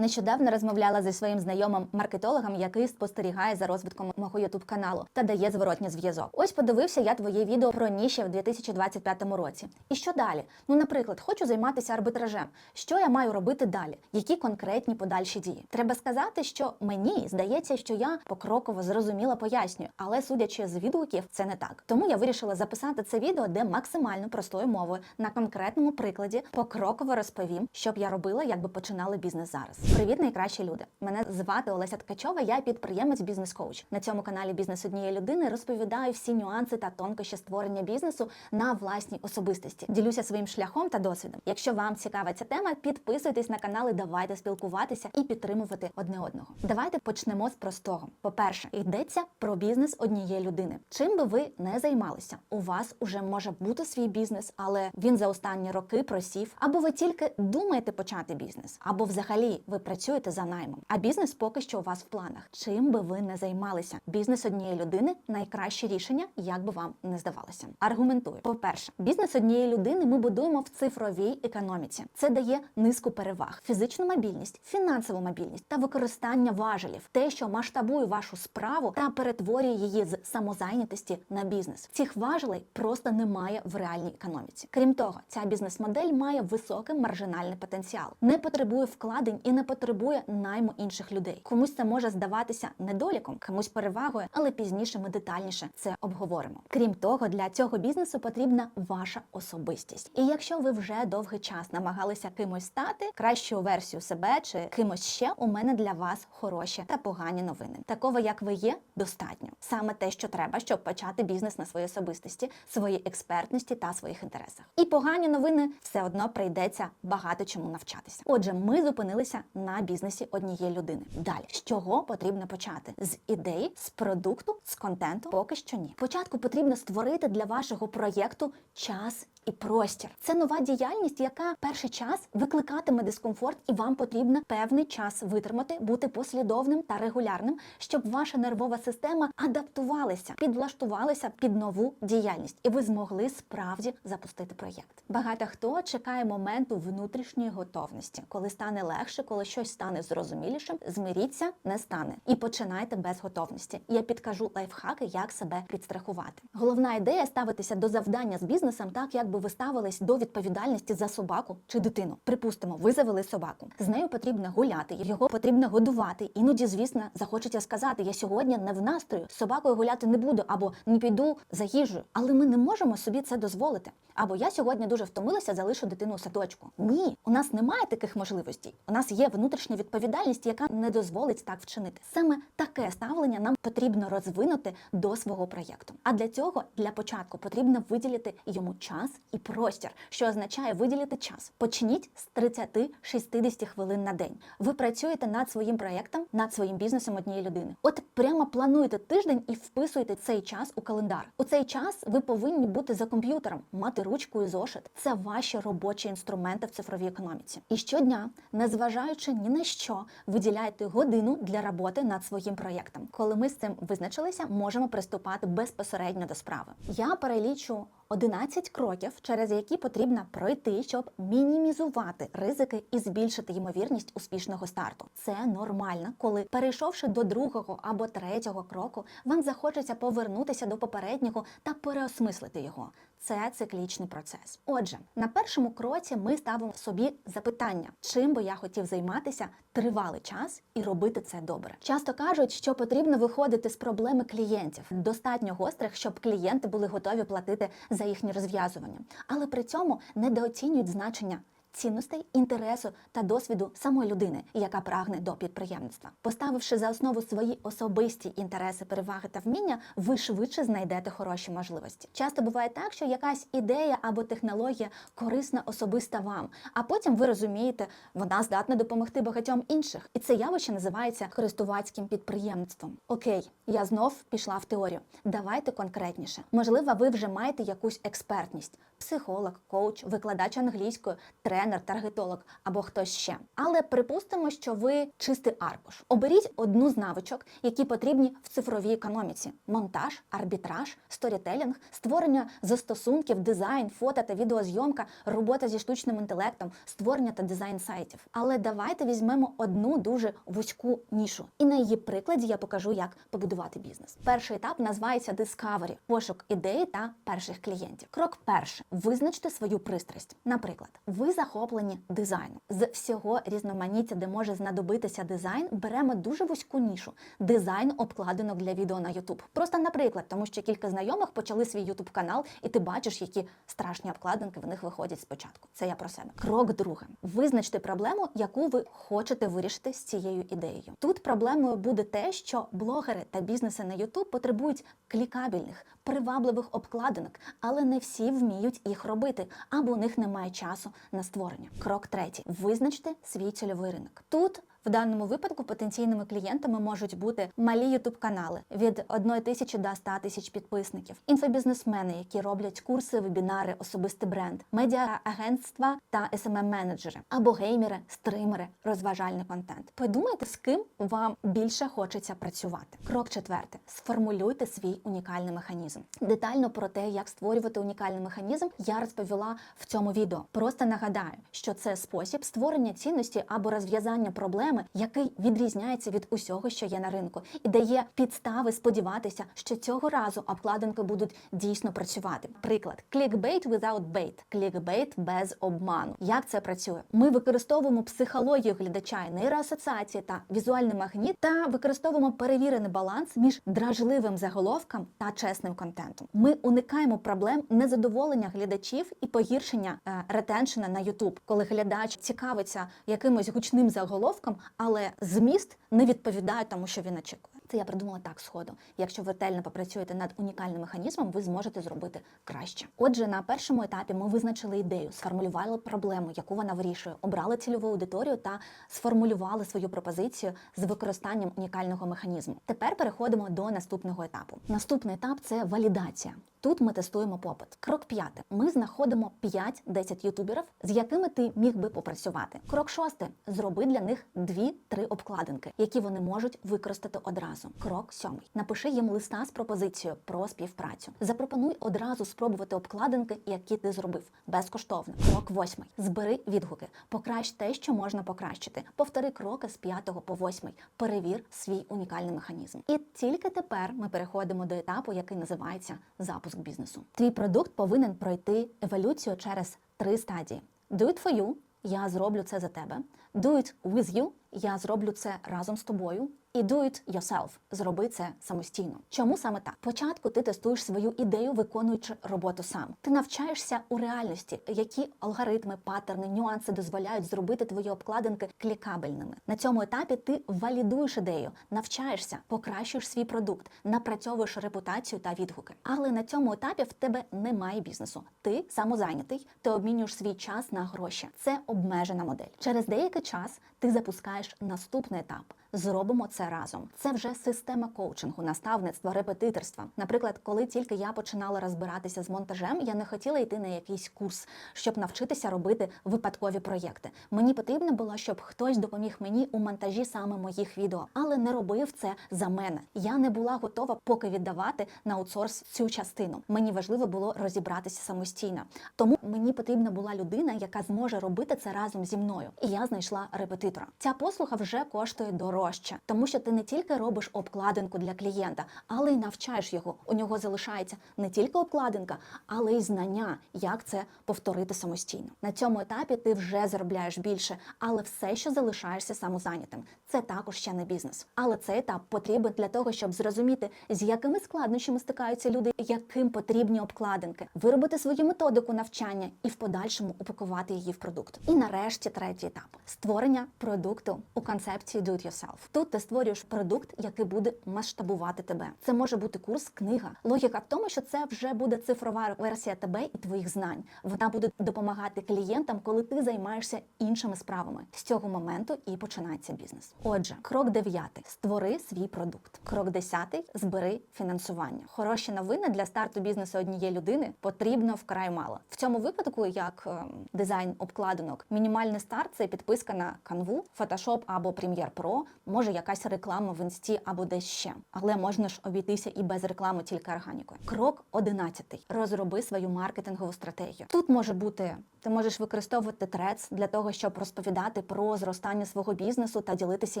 Нещодавно розмовляла зі своїм знайомим маркетологом, який спостерігає за розвитком мого ютуб каналу та дає зворотній зв'язок. Ось подивився я твоє відео про ніші в 2025 році. І що далі? Ну, наприклад, хочу займатися арбітражем. Що я маю робити далі? Які конкретні подальші дії? Треба сказати, що мені здається, що я покроково зрозуміло пояснюю, але судячи з відгуків, це не так. Тому я вирішила записати це відео, де максимально простою мовою на конкретному прикладі покроково розповім, що б я робила, якби починали бізнес зараз. Привіт, найкращі люди! Мене звати Олеся Ткачова. Я підприємець бізнес-коуч. На цьому каналі Бізнес однієї людини розповідаю всі нюанси та тонкощі створення бізнесу на власній особистості. Ділюся своїм шляхом та досвідом. Якщо вам цікава ця тема, підписуйтесь на канал і давайте спілкуватися і підтримувати одне одного. Давайте почнемо з простого. По-перше, йдеться про бізнес однієї людини. Чим би ви не займалися, у вас уже може бути свій бізнес, але він за останні роки просів, або ви тільки думаєте почати бізнес, або взагалі ви працюєте за наймом. А бізнес поки що у вас в планах. Чим би ви не займалися, бізнес однієї людини найкраще рішення, як би вам не здавалося. Аргументую. По-перше, бізнес однієї людини ми будуємо в цифровій економіці. Це дає низку переваг: фізичну мобільність, фінансову мобільність та використання важелів, те, що масштабує вашу справу та перетворює її з самозайнятості на бізнес. Цих важелей просто немає в реальній економіці. Крім того, ця бізнес-модель має високий маржинальний потенціал, не потребує вкладень і не потребує найму інших людей. Комусь це може здаватися недоліком, комусь перевагою, але пізніше ми детальніше це обговоримо. Крім того, для цього бізнесу потрібна ваша особистість. І якщо ви вже довгий час намагалися кимось стати, кращу версію себе чи кимось ще, у мене для вас хороші та погані новини. Такого як ви є, достатньо. Саме те, що треба, щоб почати бізнес на своїй особистості, своїй експертності та своїх інтересах. І погані новини все одно прийдеться багато чому навчатися. Отже, ми зупинилися на бізнесі однієї людини. Далі з чого потрібно почати? З ідеї, з продукту, з контенту? Поки що ні. Спочатку потрібно створити для вашого проєкту час і простір. Це нова діяльність, яка перший час викликатиме дискомфорт, і вам потрібно певний час витримати, бути послідовним та регулярним, щоб ваша нервова система адаптувалася, підлаштувалася під нову діяльність, і ви змогли справді запустити проєкт. Багато хто чекає моменту внутрішньої готовності, коли стане легше, коли щось стане зрозумілішим. Змиріться, не стане, і починайте без готовності. Я підкажу лайфхаки, як себе підстрахувати. Головна ідея ставитися до завдання з бізнесом так, якби ви ставились до відповідальності за собаку чи дитину. Припустимо, ви завели собаку. З нею потрібно гуляти, його потрібно годувати. Іноді, звісно, захочеться сказати: я сьогодні не в настрою, з собакою гуляти не буду або не піду за їжею. Але ми не можемо собі це дозволити. Або я сьогодні дуже втомилася, залишу дитину у садочку. Ні, у нас немає таких можливостей. У нас є внутрішня відповідальність, яка не дозволить так вчинити. Саме таке ставлення нам потрібно розвинути до свого проєкту. А для цього для початку потрібно виділити йому час і простір, що означає виділити час. Почніть з 30-60 хвилин на день. Ви працюєте над своїм проєктом, над своїм бізнесом однієї людини. От прямо плануєте тиждень і вписуєте цей час у календар. У цей час ви повинні бути за комп'ютером, мати ручку і зошит. Це ваші робочі інструменти в цифровій економіці. І щодня, незважаючи ні на що, виділяйте годину для роботи над своїм проєктом. Коли ми з цим визначилися, можемо приступати безпосередньо до справи. Я перелічу 11 кроків, через які потрібно пройти, щоб мінімізувати ризики і збільшити ймовірність успішного старту. Це нормально, коли перейшовши до другого або третього кроку, вам захочеться повернутися до попереднього та переосмислити його. Це циклічний процес. Отже, на першому кроці ми ставимо собі запитання, чим би я хотів займатися тривалий час і робити це добре. Часто кажуть, що потрібно виходити з проблеми клієнтів, достатньо гострих, щоб клієнти були готові платити за їхнє розв'язування, але при цьому недооцінюють значення. Цінностей, інтересу та досвіду самої людини, яка прагне до підприємництва, поставивши за основу свої особисті інтереси, переваги та вміння, ви швидше знайдете хороші можливості. Часто буває так, що якась ідея або технологія корисна особиста вам, а потім ви розумієте, вона здатна допомогти багатьом інших, і це явище називається користувацьким підприємництвом. Окей, я знов пішла в теорію. Давайте конкретніше. Можливо, ви вже маєте якусь експертність психолог, коуч, викладач англійської, тренер, таргетолог або хтось ще. Але припустимо, що ви чистий аркуш. Оберіть одну з навичок, які потрібні в цифровій економіці: монтаж, арбітраж, сторітелінг, створення застосунків, дизайн, фото та відеозйомка, робота зі штучним інтелектом, створення та дизайн сайтів. Але давайте візьмемо одну дуже вузьку нішу, і на її прикладі я покажу, як побудувати бізнес. Перший етап називається Discovery – пошук ідеї та перших клієнтів. Крок перший визначте свою пристрасть. Наприклад, ви захоплені дизайном з всього різноманіття, де може знадобитися дизайн, беремо дуже вузьку нішу дизайн обкладинок для відео на YouTube. Просто наприклад, тому що кілька знайомих почали свій YouTube канал, і ти бачиш, які страшні обкладинки в них виходять спочатку. Це я про себе. Крок другий. Визначте проблему, яку ви хочете вирішити з цією ідеєю. Тут проблемою буде те, що блогери та бізнеси на YouTube потребують клікабельних, привабливих обкладинок, але не всі вміють їх робити, або у них немає часу на створення. Крок третій: визначте свій цільовий ринок. Тут в даному випадку потенційними клієнтами можуть бути малі ютуб канали від 1 тисячі до 100 тисяч підписників, інфобізнесмени, які роблять курси, вебінари, особистий бренд, медіа-агентства та smm менеджери або геймери, стримери, розважальний контент. Подумайте, з ким вам більше хочеться працювати. Крок четвертий: сформулюйте свій унікальний механізм. Детально про те, як створювати унікальний механізм, я розповіла в цьому відео. Просто нагадаю, що це спосіб створення цінності або розв'язання проблеми, який відрізняється від усього, що є на ринку, і дає підстави сподіватися, що цього разу обкладинки будуть дійсно працювати. Приклад: clickbait without bait. Clickbait без обману. Як це працює? Ми використовуємо психологію глядача, нейроасоціації та візуальний магніт, та використовуємо перевірений баланс між дражливим заголовком та чесним контентом. Ми уникаємо проблем незадоволення глядачів і погіршення е, ретеншена на YouTube, коли глядач цікавиться якимось гучним заголовком, але зміст не відповідає тому, що він очікує. Це я придумала так сходу. Якщо ви ретельно попрацюєте над унікальним механізмом, ви зможете зробити краще. Отже, на першому етапі ми визначили ідею, сформулювали проблему, яку вона вирішує, обрали цільову аудиторію та сформулювали свою пропозицію з використанням унікального механізму. Тепер переходимо до наступного етапу. Наступний етап це валідація. Тут ми тестуємо попит. Крок п'ятий. Ми знаходимо 5-10 ютуберів, з якими ти міг би попрацювати. Крок шостий. Зроби для них 2-3 обкладинки, які вони можуть використати одразу. Крок сьомий. Напиши їм листа з пропозицією про співпрацю. Запропонуй одразу спробувати обкладинки, які ти зробив безкоштовно. Крок восьмий. Збери відгуки. Покращ те, що можна покращити. Повтори кроки з 5 по 8. Перевір свій унікальний механізм. І тільки тепер ми переходимо до етапу, який називається запуск бізнесу. Твій продукт повинен пройти еволюцію через три стадії: Do it for you – я зроблю це за тебе. Do it with you – я зроблю це разом з тобою. І do it yourself – зроби це самостійно. Чому саме так? Спочатку ти тестуєш свою ідею, виконуючи роботу сам. Ти навчаєшся у реальності, які алгоритми, паттерни, нюанси дозволяють зробити твої обкладинки клікабельними. На цьому етапі ти валідуєш ідею, навчаєшся, покращуєш свій продукт, напрацьовуєш репутацію та відгуки. Але на цьому етапі в тебе немає бізнесу. Ти самозайнятий, ти обмінюєш свій час на гроші. Це обмежена модель. Через деякий час ти запускаєш наступний етап. Зробимо це разом. Це вже система коучингу, наставництва, репетиторства. Наприклад, коли тільки я починала розбиратися з монтажем, я не хотіла йти на якийсь курс, щоб навчитися робити випадкові проєкти. Мені потрібно було, щоб хтось допоміг мені у монтажі саме моїх відео, але не робив це за мене. Я не була готова поки віддавати на аутсорс цю частину. Мені важливо було розібратися самостійно. Тому мені потрібна була людина, яка зможе робити це разом зі мною. І я знайшла репетитора. Ця послуга вже коштує дорого дорожче, тому що ти не тільки робиш обкладинку для клієнта, але й навчаєш його. У нього залишається не тільки обкладинка, але й знання, як це повторити самостійно. На цьому етапі ти вже заробляєш більше, але все, що залишаєшся самозайнятим, це також ще не бізнес. Але цей етап потрібен для того, щоб зрозуміти, з якими складнощами стикаються люди, яким потрібні обкладинки, виробити свою методику навчання і в подальшому упакувати її в продукт. І нарешті третій етап створення продукту у концепції do it yourself. Тут ти створюєш продукт, який буде масштабувати тебе. Це може бути курс, книга. Логіка в тому, що це вже буде цифрова версія тебе і твоїх знань. Вона буде допомагати клієнтам, коли ти займаєшся іншими справами. З цього моменту і починається бізнес. Отже, крок дев'ятий: створи свій продукт. Крок десятий збери фінансування. Хороші новини для старту бізнесу однієї людини потрібно вкрай мало. В цьому випадку, як ем, дизайн обкладинок, мінімальний старт це підписка на Canva, Photoshop або Premiere Pro, може якась реклама в інсті або десь ще. Але можна ж обійтися і без реклами, тільки органікою. Крок одинадцятий: розроби свою маркетингову стратегію. Тут може бути. Ти можеш використовувати трец для того, щоб розповідати про зростання свого бізнесу та ділитися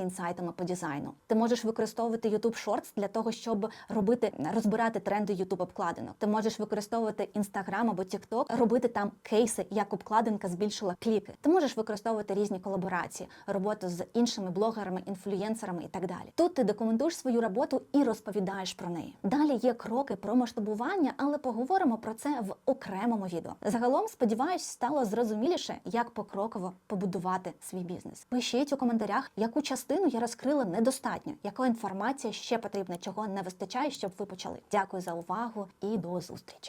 інсайтами по дизайну. Ти можеш використовувати YouTube Shorts для того, щоб робити розбирати тренди YouTube обкладинок. Ти можеш використовувати Instagram або TikTok, робити там кейси, як обкладинка збільшила кліки. Ти можеш використовувати різні колаборації, роботу з іншими блогерами, інфлюєнсерами і так далі. Тут ти документуєш свою роботу і розповідаєш про неї. Далі є кроки про масштабування, але поговоримо про це в окремому відео. Загалом, сподіваюсь, стало зрозуміліше, як покроково побудувати свій бізнес. Пишіть у коментарях, яку частину я розкрила недостатньо, яка інформація ще потрібна, чого не вистачає, щоб ви почали. Дякую за увагу і до зустрічі.